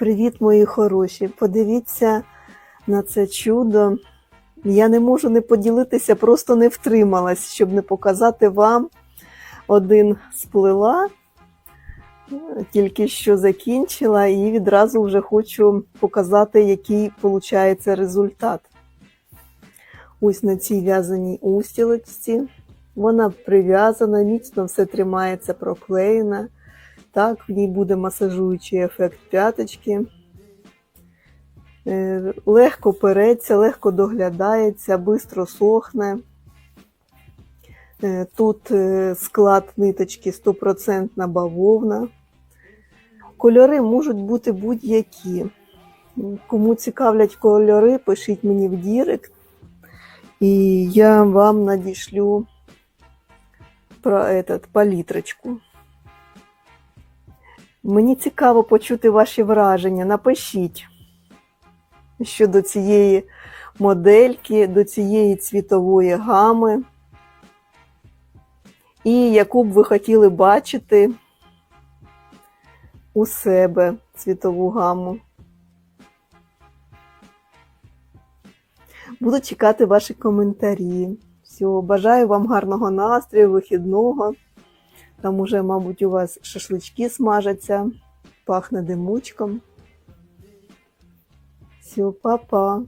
Привіт, мої хороші! Подивіться на це чудо. Я не можу не поділитися, просто не втрималась, щоб не показати вам. Один сплела, тільки що закінчила, і відразу вже хочу показати, який виходить результат. Ось на цій в'язаній устілочці. Вона прив'язана, міцно все тримається, проклеєна. Так, в ній буде масажуючий ефект п'яточки. Е, Легко переться, легко доглядається, швидко сохне. Е, Тут е, склад ниточки 100% бавовна. Кольори можуть бути будь-які. Кому цікавлять кольори, пишіть мені в Дірект, і я вам надішлю про этот, палітрочку. Мені цікаво почути ваші враження. Напишіть щодо цієї модельки, до цієї цвітової гами. І яку б ви хотіли бачити у себе цвітову гаму. Буду чекати ваші коментарі. Всього бажаю вам гарного настрою, вихідного. Там уже, мабуть, у вас шашлички смажаться, пахне димучком. Все, па-па.